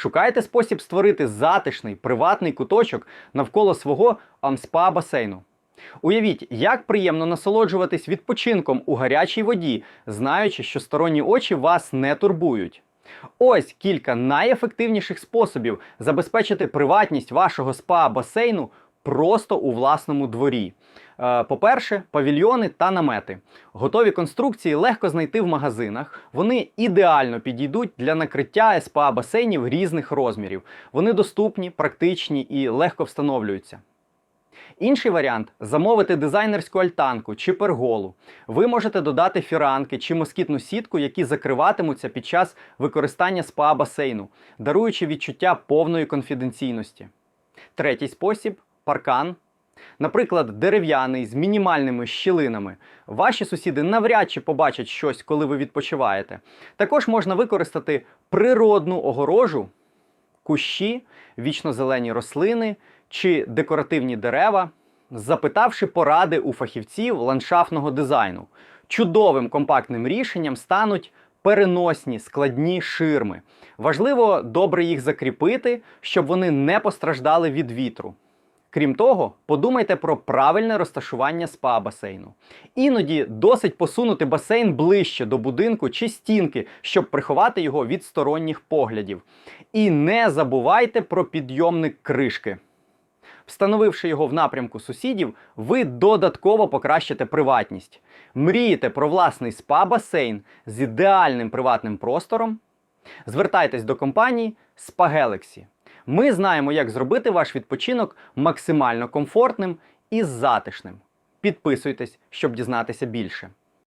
Шукаєте спосіб створити затишний приватний куточок навколо свого амспа басейну. Уявіть, як приємно насолоджуватись відпочинком у гарячій воді, знаючи, що сторонні очі вас не турбують. Ось кілька найефективніших способів забезпечити приватність вашого спа-басейну просто у власному дворі. Е, По-перше, павільйони та намети. Готові конструкції легко знайти в магазинах. Вони ідеально підійдуть для накриття СПА басейнів різних розмірів. Вони доступні, практичні і легко встановлюються. Інший варіант замовити дизайнерську альтанку чи перголу. Ви можете додати фіранки чи москітну сітку, які закриватимуться під час використання спа басейну, даруючи відчуття повної конфіденційності. Третій спосіб паркан. Наприклад, дерев'яний з мінімальними щілинами. Ваші сусіди навряд чи побачать щось, коли ви відпочиваєте. Також можна використати природну огорожу, кущі, вічнозелені рослини чи декоративні дерева, запитавши поради у фахівців ландшафтного дизайну. Чудовим компактним рішенням стануть переносні складні ширми. Важливо добре їх закріпити, щоб вони не постраждали від вітру. Крім того, подумайте про правильне розташування спа-басейну. Іноді досить посунути басейн ближче до будинку чи стінки, щоб приховати його від сторонніх поглядів. І не забувайте про підйомник кришки. Встановивши його в напрямку сусідів, ви додатково покращите приватність. Мрієте про власний спа-басейн з ідеальним приватним простором? Звертайтесь до компанії Spa Galaxy. Ми знаємо, як зробити ваш відпочинок максимально комфортним і затишним. Підписуйтесь, щоб дізнатися більше.